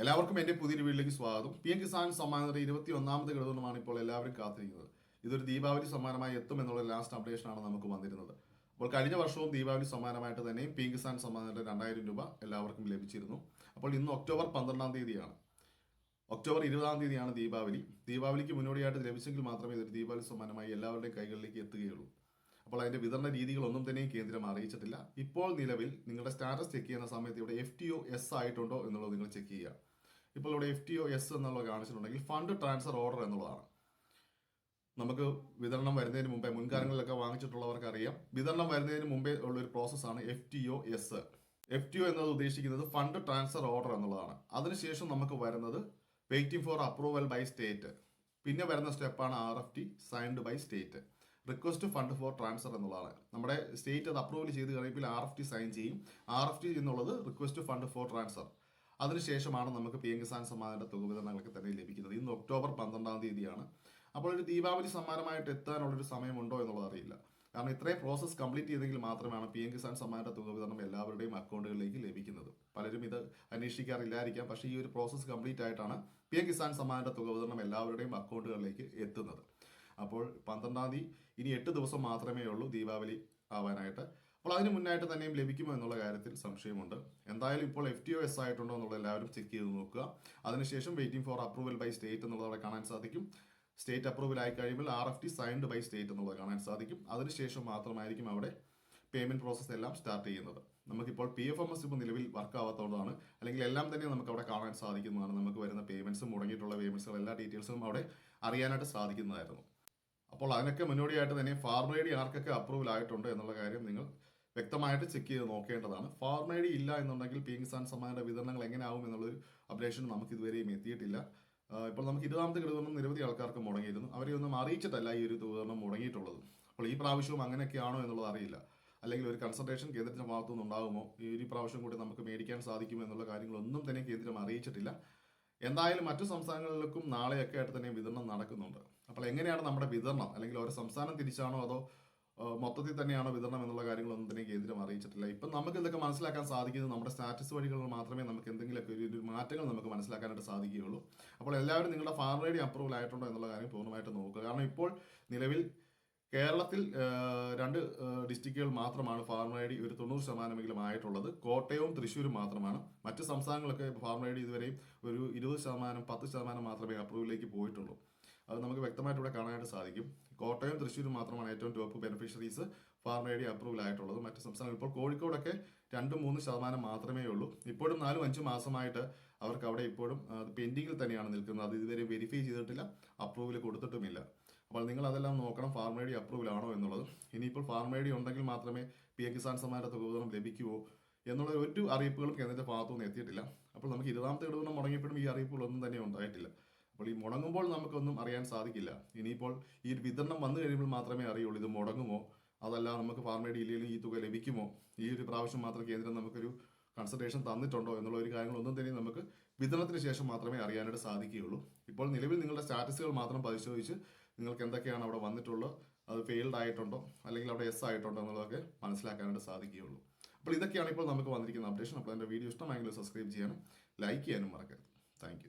എല്ലാവർക്കും എന്റെ പുതിയൊരു വീട്ടിലേക്ക് സ്വാഗതം. പി എം കിസാൻ സമ്മാനത്തിന്റെ ഇരുപത്തി ഒന്നാമത്തെ ഘടകമാണ് ഇപ്പോൾ എല്ലാവരും കാത്തിരിക്കുന്നത്. ഇതൊരു ദീപാവലി സമ്മാനമായി എത്തും എന്നുള്ള ലാസ്റ്റ് അപ്ഡേഷനാണ് നമുക്ക് വന്നിരുന്നത്. അപ്പോൾ കഴിഞ്ഞ വർഷവും ദീപാവലി സമ്മാനമായിട്ട് തന്നെയും പി എം കിസാൻ സമ്മാനത്തിന്റെ രണ്ടായിരം രൂപ എല്ലാവർക്കും ലഭിച്ചിരുന്നു. അപ്പോൾ ഇന്ന് ഒക്ടോബർ പന്ത്രണ്ടാം തീയതിയാണ്. ഒക്ടോബർ ഇരുപതാം തീയതിയാണ് ദീപാവലി. ദീപാവലിക്ക് മുന്നോടിയായിട്ട് ലഭിച്ചെങ്കിൽ മാത്രമേ ഇതൊരു ദീപാവലി സമ്മാനമായി എല്ലാവരുടെയും കൈകളിലേക്ക് എത്തുകയുള്ളൂ. അപ്പോൾ അതിന്റെ വിതരണ രീതികളൊന്നും തന്നെ കേന്ദ്രം അറിയിച്ചിട്ടില്ല. ഇപ്പോൾ നിലവിൽ നിങ്ങളുടെ സ്റ്റാറ്റസ് ചെക്ക് ചെയ്യുന്ന സമയത്ത് ഇവിടെ എഫ് ടി ഒ എസ് ആയിട്ടുണ്ടോ എന്നുള്ളത് നിങ്ങൾ ചെക്ക് ചെയ്യുക. ഇപ്പോൾ ഇവിടെ എഫ് ടി ഒ എസ് എന്നുള്ളത് കാണിച്ചിട്ടുണ്ടെങ്കിൽ ഫണ്ട് ട്രാൻസ്ഫർ ഓർഡർ എന്നുള്ളതാണ്. നമുക്ക് വിതരണം വരുന്നതിന് മുമ്പേ മുൻകാലങ്ങളിലൊക്കെ വാങ്ങിച്ചിട്ടുള്ളവർക്ക് അറിയാം. വിതരണം വരുന്നതിന് മുമ്പേ ഉള്ള ഒരു പ്രോസസ്സാണ് F T O S F T O എന്നത് ഉദ്ദേശിക്കുന്നത് ഫണ്ട് ട്രാൻസ്ഫർ ഓർഡർ എന്നുള്ളതാണ്. അതിനുശേഷം നമുക്ക് വരുന്നത് waiting for approval by state പിന്നെ വരുന്ന സ്റ്റെപ്പാണ് R F T signed by state request fund for transfer എന്നുള്ളതാണ്. നമ്മുടെ സ്റ്റേറ്റ് അത് അപ്രൂവൽ ചെയ്ത് കഴിയുമ്പോൾ ആർ എഫ് ടി സൈൻ ചെയ്യും. ആർ എഫ് ടി എന്നുള്ളത് റിക്വസ്റ്റ് ഫണ്ട് ഫോർ ട്രാൻസ്ഫർ അതിനുശേഷമാണ് നമുക്ക് പി എം കിസാൻ സമ്മാനത്തിന്റെ തുക വിതരണങ്ങളൊക്കെ തന്നെ ലഭിക്കുന്നത്. ഇന്ന് ഒക്ടോബർ പന്ത്രണ്ടാം തീയതിയാണ്. അപ്പോൾ ഒരു ദീപാവലി സമ്മാനമായിട്ട് എത്താനുള്ളൊരു സമയമുണ്ടോ എന്നുള്ളത് അറിയില്ല. കാരണം ഇത്രയും പ്രോസസ്സ് കംപ്ലീറ്റ് ചെയ്തെങ്കിൽ മാത്രമാണ് പി എം കിസാൻ സമ്മാനത്തിന്റെ തുക വിതരണം എല്ലാവരുടെയും അക്കൗണ്ടുകളിലേക്ക് ലഭിക്കുന്നത്. പലരും ഇത് അന്വേഷിക്കാറില്ലായിരിക്കാം. പക്ഷേ ഈ ഒരു പ്രോസസ്സ് കംപ്ലീറ്റ് ആയിട്ടാണ് പി എം കിസാൻ സമ്മാനത്തിന്റെ തുക വിതരണം എല്ലാവരുടെയും അക്കൗണ്ടുകളിലേക്ക് എത്തുന്നത്. അപ്പോൾ പന്ത്രണ്ടാം തീയതി ഇനി എട്ട് ദിവസം മാത്രമേ ഉള്ളൂ ദീപാവലി ആവാനായിട്ട്. അപ്പോൾ അതിന് മുന്നായിട്ട് തന്നെയും ലഭിക്കുമോ എന്നുള്ള കാര്യത്തിൽ സംശയമുണ്ട്. എന്തായാലും ഇപ്പോൾ എഫ് ടി ഒ എസ് ആയിട്ടുണ്ടോ എന്നുള്ളത് എല്ലാവരും ചെക്ക് ചെയ്ത് നോക്കുക. അതിനുശേഷം waiting for approval by state എന്നുള്ളത് അവിടെ കാണാൻ സാധിക്കും. സ്റ്റേറ്റ് അപ്രൂവൽ ആയി കഴിയുമ്പോൾ R F T signed by state എന്നുള്ളത് കാണാൻ സാധിക്കും. അതിനുശേഷം മാത്രമായിരിക്കും അവിടെ പേയ്മെന്റ് പ്രോസസ് എല്ലാം സ്റ്റാർട്ട് ചെയ്യുന്നത്. നമുക്കിപ്പോൾ പി എഫ് എം എസ് ഇപ്പോൾ നിലവിൽ വർക്ക് ആവാത്തതുകൊണ്ടാണ്. അല്ലെങ്കിൽ എല്ലാം തന്നെ നമുക്ക് അവിടെ കാണാൻ സാധിക്കുന്നതാണ്. നമുക്ക് വരുന്ന പേയ്മെന്റ്സും മുടങ്ങിയിട്ടുള്ള പേയ്മെന്റ്സും എല്ലാ ഡീറ്റെയിൽസും അവിടെ അറിയാനായിട്ട് സാധിക്കുന്നതായിരുന്നു. അപ്പോൾ അതിനൊക്കെ മുന്നോടിയായിട്ട് തന്നെ ഫാർമർ ഐ ഡി ആർക്കൊക്കെ അപ്രൂവൽ ആയിട്ടുണ്ട് എന്നുള്ള കാര്യം നിങ്ങൾ വ്യക്തമായിട്ട് ചെക്ക് ചെയ്ത് നോക്കേണ്ടതാണ്. ഫാർമർ ഐ ഡി ഇല്ല എന്നുണ്ടെങ്കിൽ പി കിസാൻ സമ്മാനയുടെ വിതരണങ്ങൾ എങ്ങനെ ആവും എന്നുള്ളൊരു അപ്ഡേഷൻ നമുക്ക് ഇതുവരെയും എത്തിയിട്ടില്ല. ഇപ്പോൾ നമുക്ക് ഇരുപതാമത്തെ ഘടകം നിരവധി ആൾക്കാർക്ക് മുടങ്ങിയിരുന്നു. അവരെ ഒന്നും അറിയിച്ചിട്ടല്ല ഈ ഒരു വിതരണം മുടങ്ങിയിട്ടുള്ളത്. അപ്പോൾ ഈ പ്രാവശ്യവും അങ്ങനെയൊക്കെയാണോ എന്നുള്ളത് അറിയില്ല. അല്ലെങ്കിൽ ഒരു കൺസൾട്ടേഷൻ കേന്ദ്രത്തിന്റെ ഭാഗത്തുനിന്ന് ഉണ്ടാകുമോ ഈ ഒരു പ്രാവശ്യം കൂടി നമുക്ക് മേടിക്കാൻ സാധിക്കുമോ എന്നുള്ള കാര്യങ്ങളൊന്നും തന്നെ കേന്ദ്രം അറിയിച്ചിട്ടില്ല. എന്തായാലും മറ്റു സംസ്ഥാനങ്ങളിലേക്കും നാളെയൊക്കെ ആയിട്ട് തന്നെ വിതരണം നടക്കുന്നുണ്ട്. അപ്പോൾ എങ്ങനെയാണ് നമ്മുടെ വിതരണം? അല്ലെങ്കിൽ ഓരോ സംസ്ഥാനം തിരിച്ചാണോ അതോ മൊത്തത്തിൽ തന്നെയാണോ വിതരണം എന്നുള്ള കാര്യങ്ങളൊന്നും തന്നെ കേന്ദ്രം അറിയിച്ചിട്ടില്ല. ഇപ്പം നമുക്ക് ഇതൊക്കെ മനസ്സിലാക്കാൻ സാധിക്കുന്നത് നമ്മുടെ സ്റ്റാറ്റസ് വഴികൾ മാത്രമേ നമുക്ക് എന്തെങ്കിലുമൊക്കെ ഒരു മാറ്റങ്ങൾ നമുക്ക് മനസ്സിലാക്കാനായിട്ട് സാധിക്കുകയുള്ളൂ. അപ്പോൾ എല്ലാവരും നിങ്ങളുടെ ഫാർമേഡി അപ്രൂവൽ ആയിട്ടുണ്ടോ എന്നുള്ള കാര്യം പൂർണമായിട്ട് നോക്കുക. കാരണം ഇപ്പോൾ നിലവിൽ കേരളത്തിൽ രണ്ട് ഡിസ്ട്രിക്റ്റുകൾ മാത്രമാണ് ഫാർമർ ഐ ഡി ഒരു തൊണ്ണൂറ് ശതമാനമെങ്കിലും ആയിട്ടുള്ളത്. കോട്ടയവും തൃശ്ശൂരും മാത്രമാണ്. മറ്റ് സംസ്ഥാനങ്ങളൊക്കെ ഫാർമർ ഐ ഡി ഇതുവരെയും ഒരു ഇരുപത് ശതമാനം പത്ത് ശതമാനം മാത്രമേ അപ്രൂവിലേക്ക് പോയിട്ടുള്ളൂ. അത് നമുക്ക് വ്യക്തമായിട്ട് ഇവിടെ കാണാനായിട്ട് സാധിക്കും. കോട്ടയം തൃശ്ശൂരും മാത്രമാണ് ഏറ്റവും top beneficiaries farmer I D approval ആയിട്ടുള്ളത്. മറ്റ് സംസ്ഥാനങ്ങൾ ഇപ്പോൾ കോഴിക്കോടൊക്കെ രണ്ട് മൂന്ന് ശതമാനം മാത്രമേ ഉള്ളൂ. ഇപ്പോഴും നാലും അഞ്ച് മാസമായിട്ട് അവർക്ക് അവിടെ ഇപ്പോഴും പെൻഡിങ്ങിൽ തന്നെയാണ് നിൽക്കുന്നത്. അത് ഇതുവരെ വെരിഫൈ ചെയ്തിട്ടില്ല അപ്രൂവൽ കൊടുത്തിട്ടുമില്ല. അപ്പോൾ നിങ്ങൾ അതെല്ലാം നോക്കണം ഫാർമർ ഐ ഡി അപ്രൂവൽ ആണോ എന്നുള്ളത്. ഇനിയിപ്പോൾ ഫാർമർ ഐ ഡി ഉണ്ടെങ്കിൽ മാത്രമേ പി എ കിസാൻ സമ്മാനത്തെ തുക വിതരണം ലഭിക്കുമോ എന്നുള്ള ഒരു അറിയിപ്പുകളും കേന്ദ്രത്തെ ഭാഗത്തുനിന്ന് എത്തിയിട്ടില്ല. അപ്പോൾ നമുക്ക് ഇരുപതാമത്തെ ഇടവണ്ണം മുടങ്ങിയപ്പോഴും ഈ അറിയിപ്പുകളൊന്നും തന്നെ ഉണ്ടായിട്ടില്ല. അപ്പോൾ ഈ മുടങ്ങുമ്പോൾ നമുക്കൊന്നും അറിയാൻ സാധിക്കില്ല. ഇനിയിപ്പോൾ ഈ വിതരണം വന്നു കഴിയുമ്പോൾ മാത്രമേ അറിയുള്ളൂ ഇത് മുടങ്ങുമോ? അതല്ല നമുക്ക് ഫാർമർ ഐ ഡി ഇല്ലെങ്കിലും ഈ തുക ലഭിക്കുമോ? ഈ ഒരു പ്രാവശ്യം മാത്രം കേന്ദ്രം നമുക്കൊരു കൺസൾട്ടേഷൻ തന്നിട്ടുണ്ടോ എന്നുള്ള ഒരു കാര്യങ്ങളൊന്നും തന്നെ നമുക്ക് വിതരണത്തിന് ശേഷം മാത്രമേ അറിയാനായിട്ട് സാധിക്കുകയുള്ളൂ. ഇപ്പോൾ നിലവിൽ നിങ്ങളുടെ സ്റ്റാറ്റസുകൾ മാത്രം പരിശോധിച്ച് നിങ്ങൾക്ക് എന്തൊക്കെയാണ് അവിടെ വന്നിട്ടുള്ളത് അത് ഫെയിൽഡ് ആയിട്ടുണ്ടോ അല്ലെങ്കിൽ അവിടെ എസ് ആയിട്ടുണ്ടോ എന്നുള്ളതൊക്കെ മനസ്സിലാക്കാനായിട്ട് സാധിക്കുകയുള്ളൂ. അപ്പോൾ ഇതൊക്കെയാണ് ഇപ്പോൾ നമുക്ക് വന്നിരിക്കുന്ന അപ്ഡേഷൻ അപ്പോൾ എന്റെ വീഡിയോ ഇഷ്ടമായെങ്കിൽ സബ്സ്ക്രൈബ് ചെയ്യാനും ലൈക്ക് ചെയ്യാനും മറക്കരുത്. താങ്ക്